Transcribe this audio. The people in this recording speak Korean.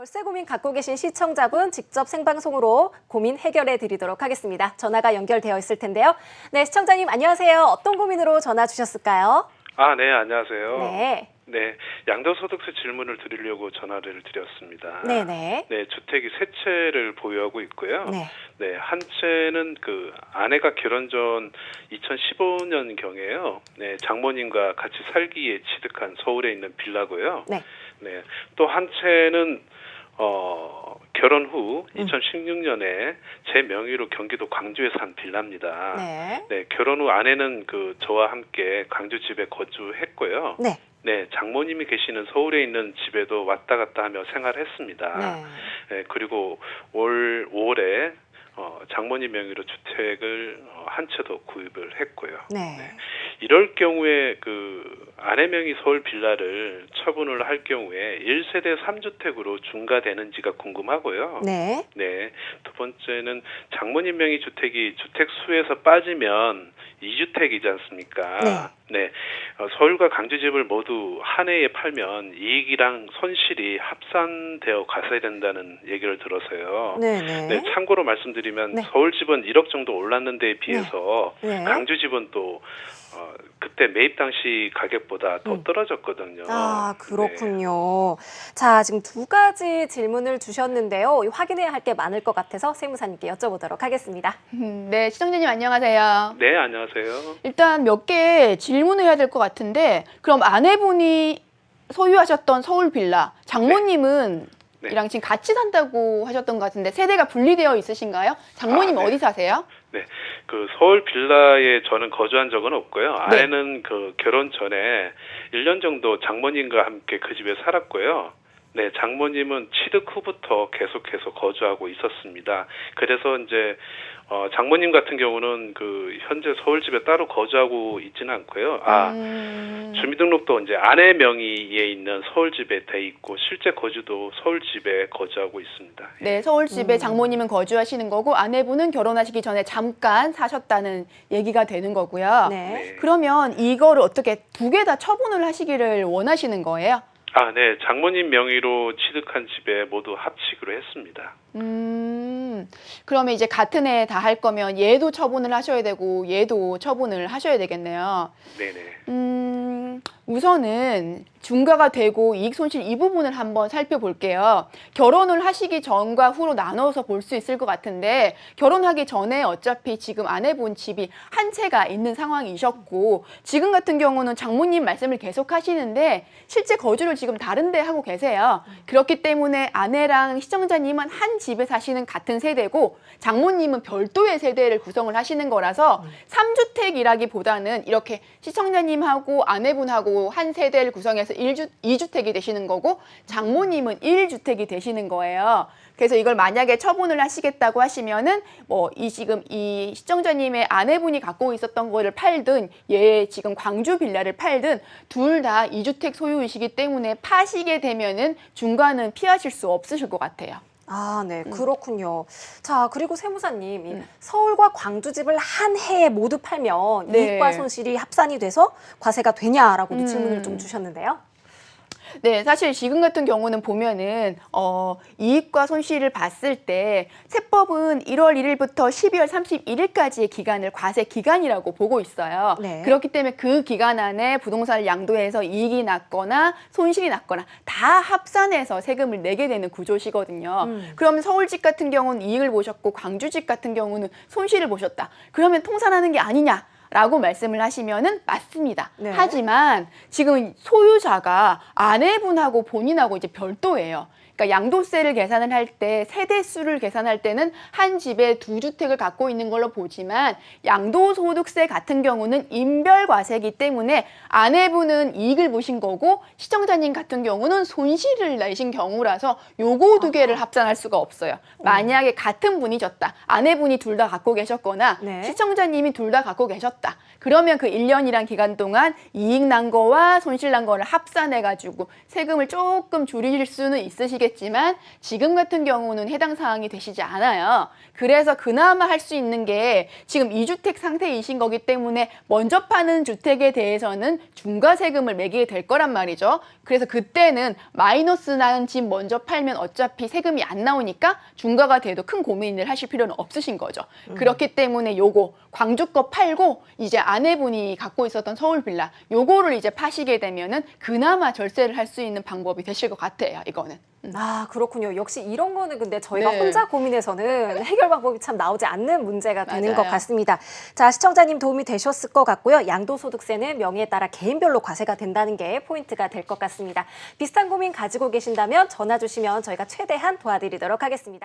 절세 고민 갖고 계신 시청자분 직접 생방송으로 고민 해결해 드리도록 하겠습니다. 전화가 연결되어 있을 텐데요. 네, 시청자님 안녕하세요. 어떤 고민으로 전화 주셨을까요? 아, 네, 안녕하세요. 네. 네, 양도소득세 질문을 드리려고 전화를 드렸습니다. 네, 네. 네, 주택이 세 채를 보유하고 있고요. 네. 네, 한 채는 그 아내가 결혼 전 2015년 경에요. 네, 장모님과 같이 살기에 취득한 서울에 있는 빌라고요. 네. 네, 또 한 채는 어 결혼 후 음. 2016년에 제 명의로 경기도 광주에 산 빌라입니다. 네. 네, 결혼 후 아내는 그 저와 함께 광주 집에 거주했고요. 네. 네, 장모님이 계시는 서울에 있는 집에도 왔다 갔다 하며 생활했습니다. 네. 네, 그리고 올 5월에 어, 장모님 명의로 주택을 어, 한 채 더 구입을 했고요. 네. 이럴 경우에 그 아내 명의 서울 빌라를 처분을 할 경우에 1세대 3주택으로 중과되는지가 궁금하고요. 네. 네. 두 번째는 장모님 명의 주택이 주택 수에서 빠지면 2주택이지 않습니까? 네. 어, 서울과 강주 집을 모두 한 해에 팔면 이익이랑 손실이 합산되어 가서야 된다는 얘기를 들어서요. 네, 네. 네, 참고로 말씀드리면 네. 서울 집은 1억 정도 올랐는 데에 비해서 네. 강주 집은 또 어, 그때 매입 당시 가격보다 더 음. 떨어졌거든요. 아, 네. 그렇군요. 자, 지금 두 가지 질문을 주셨는데요. 확인해야 할 게 많을 것 같아서 세무사님께 여쭤보도록 하겠습니다. 음, 네, 시청자님 안녕하세요. 네, 안녕하세요. 일단 몇 개 질문 을 해야 될 것 같은데, 그럼 아내분이 소유하셨던 서울 빌라, 장모님은 네. 이랑 지금 같이 산다고 하셨던 것 같은데 세대가 분리되어 있으신가요? 장모님 아, 네. 어디 사세요? 그 서울 빌라에 저는 거주한 적은 없고요. 네. 아내는 그 결혼 전에 1년 정도 장모님과 함께 그 집에 살았고요. 네, 장모님은 취득 후부터 계속해서 거주하고 있었습니다. 그래서 이제 어 장모님 같은 경우는 그 현재 서울 집에 따로 거주하고 있지는 않고요. 아, 음, 주민등록도 이제 아내 명의에 있는 서울 집에 돼 있고 실제 거주도 서울 집에 거주하고 있습니다. 네, 서울 집에 음. 장모님은 거주하시는 거고 아내분은 결혼하시기 전에 잠깐 사셨다는 얘기가 되는 거고요. 네. 네. 그러면 이거를 어떻게 두 개 다 처분을 하시기를 원하시는 거예요? 아, 네. 장모님 명의로 취득한 집에 모두 합치기로 했습니다. 음, 그러면 이제 같은 해 다 할 거면 얘도 처분을 하셔야 되고 얘도 처분을 하셔야 되겠네요. 네네. 음, 우선은 중과가 되고 이익 손실 이 부분을 한번 살펴볼게요. 결혼을 하시기 전과 후로 나눠서 볼 수 있을 것 같은데 결혼하기 전에 어차피 지금 아내분 집이 한 채가 있는 상황이셨고 지금 같은 경우는 장모님 말씀을 계속 하시는데 실제 거주를 지금 다른 데 하고 계세요. 그렇기 때문에 아내랑 시청자님은 한 집에 사시는 같은 세대고 장모님은 별도의 세대를 구성을 하시는 거라서 삼주택이라기보다는 이렇게 시청자님하고 아내분하고 한 세대를 구성해서 일주이주택이 되시는 거고 장모님은 일주택이 되시는 거예요. 그래서 이걸 만약에 처분을 하시겠다고 하시면은 뭐 이 지금 이 시청자님의 아내분이 갖고 있었던 거를 팔든 얘 지금 광주 빌라를 팔든 둘다 이주택 소유이시기 때문에 파시게 되면은 중과는 피하실 수 없으실 것 같아요. 아, 네, 음. 그렇군요. 자, 그리고 세무사님, 이 서울과 광주 집을 한 해에 모두 팔면 네. 이익과 손실이 합산이 돼서 과세가 되냐라고 음. 질문을 좀 주셨는데요. 네, 사실 지금 같은 경우는 보면은 어, 이익과 손실을 봤을 때 세법은 1월 1일부터 12월 31일까지의 기간을 과세 기간이라고 보고 있어요. 네. 그렇기 때문에 그 기간 안에 부동산을 양도해서 이익이 났거나 손실이 났거나 다 합산해서 세금을 내게 되는 구조시거든요. 음. 그러면 서울집 같은 경우는 이익을 보셨고 광주집 같은 경우는 손실을 보셨다. 그러면 통산하는 게 아니냐? 라고 말씀을 하시면은 맞습니다. 네. 하지만 지금 소유자가 아내분하고 본인하고 이제 별도예요. 그러니까 양도세를 계산을 할 때 세대 수를 계산할 때는 한 집에 두 주택을 갖고 있는 걸로 보지만 양도소득세 같은 경우는 인별과세이기 때문에 아내분은 이익을 보신 거고 시청자님 같은 경우는 손실을 내신 경우라서 요거 두 개를 합산할 수가 없어요. 만약에 같은 분이 졌다. 아내분이 둘 다 갖고 계셨거나 네. 시청자님이 둘 다 갖고 계셨다. 그러면 그 1년이란 기간 동안 이익 난 거와 손실 난 거를 합산해 가지고 세금을 조금 줄이실 수는 있으시겠 되겠지만 지금 같은 경우는 해당 사항이 되시지 않아요. 그래서 그나마 할 수 있는 게 지금 이주택 상태이신 거기 때문에 먼저 파는 주택에 대해서는 중과세금을 매기게 될 거란 말이죠. 그래서 그때는 마이너스 나는 집 먼저 팔면 어차피 세금이 안 나오니까 중과가 돼도 큰 고민을 하실 필요는 없으신 거죠. 그렇기 때문에 요거 광주 거 팔고 이제 아내분이 갖고 있었던 서울 빌라 요거를 이제 파시게 되면은 그나마 절세를 할 수 있는 방법이 되실 것 같아요. 이거는. 아, 그렇군요. 역시 이런 거는 근데 저희가 네. 혼자 고민해서는 해결 방법이 참 나오지 않는 문제가 되는 것 맞아요. 같습니다. 자, 시청자님 도움이 되셨을 것 같고요. 양도소득세는 명의에 따라 개인별로 과세가 된다는 게 포인트가 될 것 같습니다. 비슷한 고민 가지고 계신다면 전화 주시면 저희가 최대한 도와드리도록 하겠습니다.